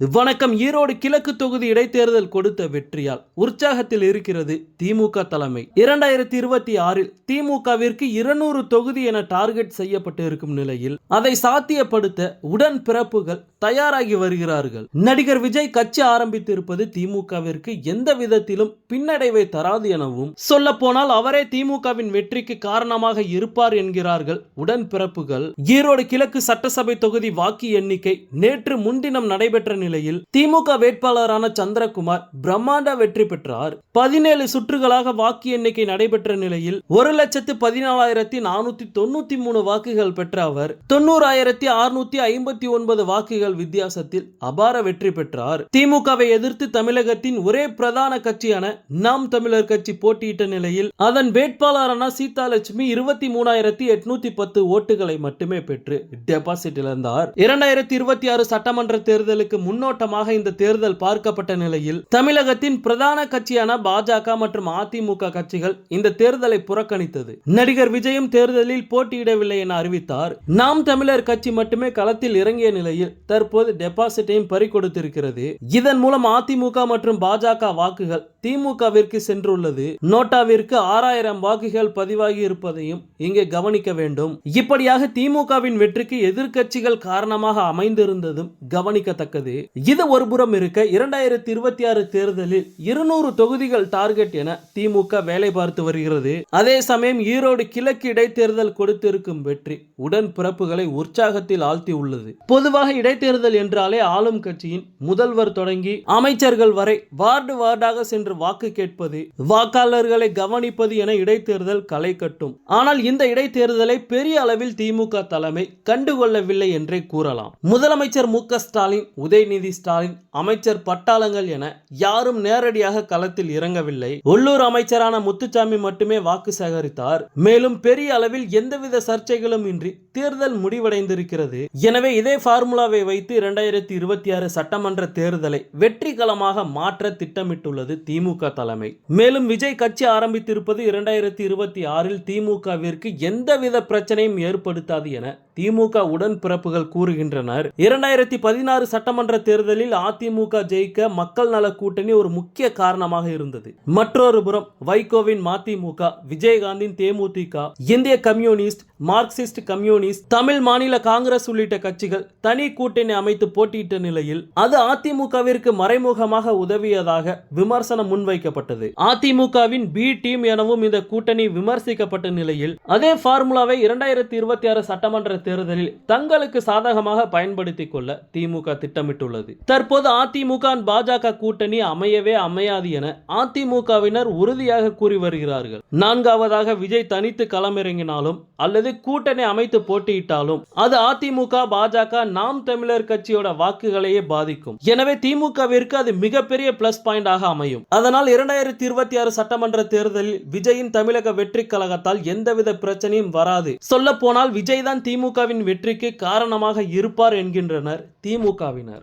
வணக்கம் ஈரோடு கிழக்கு தொகுதி இடைத்தேர்தல் கொடுத்த வெற்றியால் உற்சாகத்தில் இருக்கிறது திமுக தலைமை. இரண்டாயிரத்தி இருபத்தி ஆறில் திமுகவிற்கு இருநூறு தொகுதி என டார்கெட் செய்யப்பட்டு இருக்கும் நிலையில் அதை சாத்தியப்படுத்த உடன் பிறப்புகள் தயாராகி வருகிறார்கள். நடிகர் விஜய் கட்சி ஆரம்பித்திருப்பது திமுகவிற்கு எந்த விதத்திலும் பின்னடைவை தராது எனவும் சொல்ல போனால் அவரே திமுகவின் வெற்றிக்கு காரணமாக இருப்பார் என்கிறார்கள் உடன் பிறப்புகள். ஈரோடு கிழக்கு சட்டசபை தொகுதி வாக்கு எண்ணிக்கை நேற்று முன்தினம் நடைபெற்ற நிலையில் திமுக வேட்பாளரான சந்திரகுமார் பிரம்மாண்ட வெற்றி பெற்றார். பதினேழு சுற்றுகளாக வாக்கு எண்ணிக்கை நடைபெற்ற நிலையில் ஒரு லட்சத்து பதினாலாயிரத்தி நானூத்தி தொண்ணூத்தி மூணு வாக்குகள் பெற்ற அவர் தொண்ணூறாயிரத்தி அறுநூத்தி ஐம்பத்தி ஒன்பது வாக்குகள் வித்தியாசத்தில் அபார வெற்றி பெற்றார். திமுகவை எதிர்த்து தமிழகத்தின் ஒரே பிரதான கட்சியான நாம் தமிழர் கட்சி போட்டியிட்ட நிலையில் அதன் வேட்பாளரான சீதாலட்சுமி இருபத்தி மூணாயிரத்தி எட்நூத்தி பத்து ஓட்டுகளை மட்டுமே பெற்று டெபாசிட் இழந்தார். இரண்டாயிரத்தி இருபத்தி ஆறு சட்டமன்ற தேர்தலுக்கு முன் முன்னோட்டமாக இந்த தேர்தல் பார்க்கப்பட்ட நிலையில் தமிழகத்தின் பிரதான கட்சியான பாஜக மற்றும் அதிமுக கட்சிகள் இந்த தேர்தலை புறக்கணித்தது. நடிகர் விஜயும் தேர்தலில் போட்டியிடவில்லை என அறிவித்தார். நாம் தமிழர் கட்சி மட்டுமே களத்தில் இறங்கிய நிலையில் தற்போது டெபாசிட்டையும் பறிகொடுத்திருக்கிறது. இதன் மூலம் அதிமுக மற்றும் பாஜக வாக்குகள் திமுகவிற்கு சென்றுள்ளது. நோட்டாவிற்கு ஆறாயிரம் வாக்குகள் பதிவாகி இருப்பதையும் இங்கே கவனிக்க வேண்டும். இப்படியாக திமுகவின் வெற்றிக்கு எதிர்கட்சிகள் காரணமாக அமைந்திருந்ததும் கவனிக்கத்தக்கது. இது ஒருபுறம் இருக்க இரண்டாயிரத்தி இருபத்தி ஆறு தேர்தலில் இருநூறு தொகுதிகள் டார்கெட் என திமுக வேலை பார்த்து வருகிறது. அதே சமயம் ஈரோடு கிழக்கு இடைத்தேர்தல் கொடுத்திருக்கும் வெற்றி உடன் பிறப்புகளை உற்சாகத்தில் ஆழ்த்தி உள்ளது. பொதுவாக இடைத்தேர்தல் என்றாலே ஆளும் கட்சியின் முதல்வர் தொடங்கி அமைச்சர்கள் வரை வார்டு வார்டாக சென்று வாக்கு கேட்பது வாக்காளர்களை கவனிப்பது என இடைத்தேர்தல் களை கட்டும். ஆனால் இந்த இடைத்தேர்தலை பெரிய அளவில் திமுக தலைமை கண்டுகொள்ளவில்லை என்றே கூறலாம். முதலமைச்சர் மு ஸ்டாலின் உதயநிதி ஸ்டாலின் அமைச்சர் பட்டாளங்கள் என யாரும் நேரடியாக களத்தில் இறங்கவில்லை. உள்ளூர் அமைச்சரான முத்துச்சாமி மட்டுமே வாக்கு சேகரித்தார். மேலும் பெரிய அளவில் எந்தவித சர்ச்சைகளும் இன்றி தேர்தல் முடிவடைந்திருக்கிறது. எனவே இதே பார்முலாவை வைத்து இரண்டாயிரத்தி இருபத்தி ஆறு சட்டமன்ற தேர்தலை வெற்றிகரமாக மாற்ற திட்டமிட்டுள்ளது திமுக. தலைமை. மேலும் விஜய் கட்சி ஆரம்பித்திருப்பது இரண்டாயிரத்தி இருபத்தி ஆறில் திமுகவிற்கு எந்தவித பிரச்சனையும் ஏற்படுத்தாது என திமுக உடன்பிறப்புகள் கூறுகின்றனர். இரண்டாயிரத்தி பதினாறு சட்டமன்ற தேர்தலில் அதிமுக ஜெயிக்க மக்கள் நல கூட்டணி ஒரு முக்கிய காரணமாக இருந்தது. மற்றொரு புறம் வைகோவின் மதிமுக விஜயகாந்தின் தேமுதிக இந்திய கம்யூனிஸ்ட் மார்க்சிஸ்ட் கம்யூனிஸ்ட் தமிழ் மாநில காங்கிரஸ் உள்ளிட்ட கட்சிகள் தனி கூட்டணி அமைத்து போட்டியிட்ட நிலையில் அது அதிமுகவிற்கு மறைமுகமாக உதவியதாக விமர்சனம் முன்வைக்கப்பட்டது. அதிமுகவின் பி டீம் எனவும் இந்த கூட்டணி விமர்சிக்கப்பட்ட நிலையில் அதே ஃபார்முலாவை இரண்டாயிரத்தி இருபத்தி ஆறு சட்டமன்ற தேர்தலில் தங்களுக்கு சாதகமாக பயன்படுத்திக் கொள்ள திமுக திட்டமிட்டுள்ளது. தற்போது அதிமுக பாஜக கூட்டணி அமையவே அமையாது என அதிமுகவினர் உறுதியாக கூறி வருகிறார்கள். நான்காவதாக விஜய் தனித்து களமிறங்கினாலும் அல்லது கூட்டணி அமைத்து போட்டியிட்டாலும் அது அதிமுக பாஜக நாம் தமிழர் கட்சியோட வாக்குகளையே பாதிக்கும். எனவே திமுகவிற்கு அது மிகப்பெரிய பிளஸ் பாயிண்டாக அமையும். அதனால் இரண்டாயிரத்தி இருபத்தி ஆறு சட்டமன்ற தேர்தலில் விஜயின் தமிழக வெற்றி கழகத்தால் எந்தவித பிரச்சனையும் வராது. சொல்ல போனால் விஜய் தான் திமுக திமுகவின் வெற்றிக்கு காரணமாக இருப்பார் என்கின்றனர் திமுகவினர்.